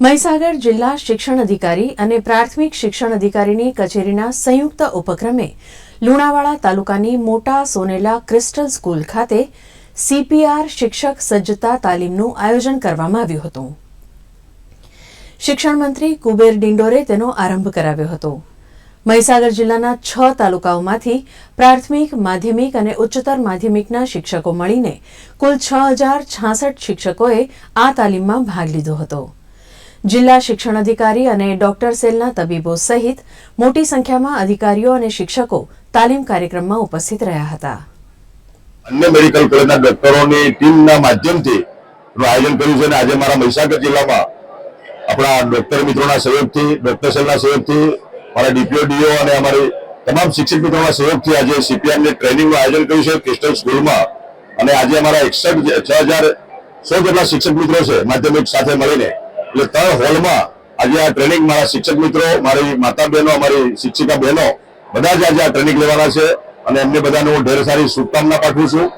મહીસાગર જિલ્લા શિક્ષણ અધિકારી અને પ્રાથમિક શિક્ષણ અધિકારીની કચેરીના સંયુક્ત ઉપક્રમે લુણાવાડા તાલુકાની મોટા સોનેલા ક્રિસ્ટલ સ્કૂલ ખાતે સીપીઆર શિક્ષક સજ્જતા તાલીમનું આયોજન કરવામાં આવ્યું હતું. શિક્ષણ મંત્રી કુબેર ડિંડોરે તેનો આરંભ કરાવ્યો હતો. મહીસાગર જિલ્લાના છ તાલુકાઓમાંથી પ્રાથમિક, માધ્યમિક અને ઉચ્ચતર માધ્યમિકના શિક્ષકો મળીને કુલ છ હજાર છાસઠ શિક્ષકોએ આ તાલીમમાં ભાગ લીધો હતો. જિલ્લા શિક્ષણ અધિકારી અને ડોક્ટર સેલના તબીબો સહિત મોટી સંખ્યામાં અધિકારીઓ અને શિક્ષકો તાલીમ કાર્યક્રમમાં ઉપસ્થિત રહ્યા હતા. અન્ય મેડિકલ કોલેજના ડોક્ટરોની ટીમના માધ્યમથી આયોજન કર્યું છે અને આજે મારા મહીસાગર જિલ્લામાં આપણા ડોક્ટર મિત્રોના સહયોગથી, ડોક્ટર સેલના સહયોગથી, મારા ડીપીઓ, ડીઓ અને અમારી તમામ શિક્ષક મિત્રોના સહયોગથી આજે સીપીએમની ટ્રેનિંગનું આયોજન કર્યું છે ક્રિસ્ટલ સ્કૂલમાં. અને આજે અમારા એકસઠ છ હજાર, સો જેટલા શિક્ષક મિત્રો છે, માધ્યમિક સાથે મળીને. એટલે ત્રણ હોલમાં આજે આ ટ્રેનિંગ મારા શિક્ષક મિત્રો, મારી માતા બહેનો અમારી શિક્ષિકા બહેનો બધા જ આજે આ ટ્રેનિંગ લેવાના છે. અને એમને બધાને હું ઢેર સારી શુભકામના પાઠવું છું.